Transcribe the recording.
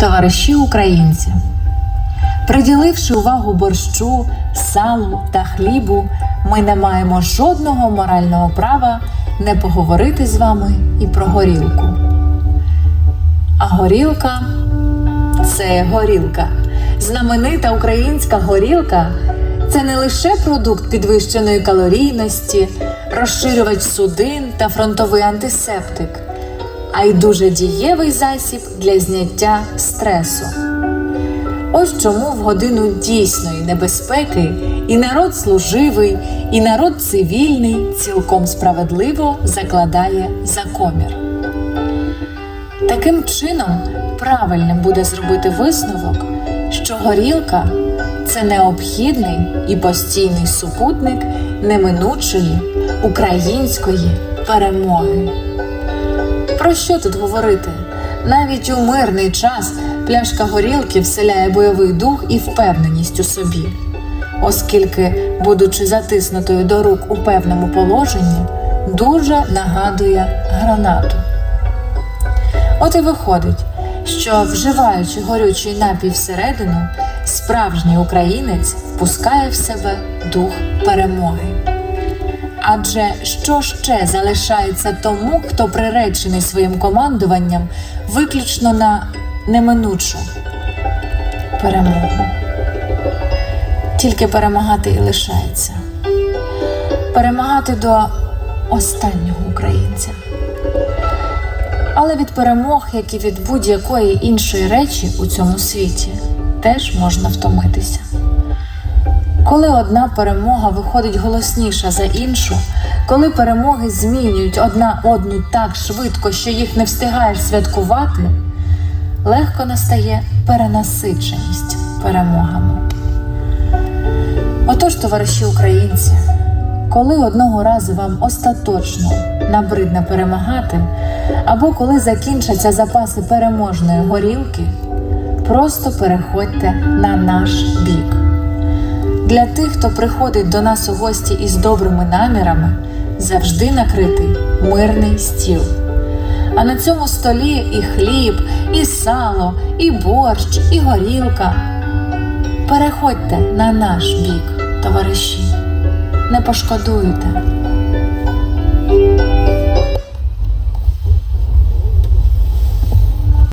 Товариші українці, приділивши увагу борщу, салу та хлібу, ми не маємо жодного морального права не поговорити з вами і про горілку. А горілка це горілка. Знаменита українська горілка це не лише продукт підвищеної калорійності, розширювач судин та фронтовий антисептик, а й дуже дієвий засіб для зняття стресу. Ось чому в годину дійсної небезпеки і народ служивий, і народ цивільний цілком справедливо закладає за комір. Таким чином, правильним буде зробити висновок, що горілка це необхідний і постійний супутник неминучої української перемоги. Про що тут говорити? Навіть у мирний час пляшка горілки вселяє бойовий дух і впевненість у собі, оскільки, будучи затиснутою до рук у певному положенні, дуже нагадує гранату. От і виходить, що вживаючи горючий напій всередину, справжній українець впускає в себе дух перемоги. Адже що ще залишається тому, хто приречений своїм командуванням виключно на неминучу перемогу? Тільки перемагати і лишається. Перемагати до останнього українця. Але від перемог, як і від будь-якої іншої речі у цьому світі, теж можна втомитися. Коли одна перемога виходить голосніша за іншу, коли перемоги змінюють одна одну так швидко, що їх не встигаєш святкувати, легко настає перенасиченість перемогами. Отож, товариші українці, коли одного разу вам остаточно набридне перемагати, або коли закінчаться запаси переможної горілки, просто переходьте на наш бік. Для тих, хто приходить до нас у гості із добрими намірами, завжди накритий мирний стіл. А на цьому столі і хліб, і сало, і борщ, і горілка. Переходьте на наш бік, товариші, не пошкодуєте.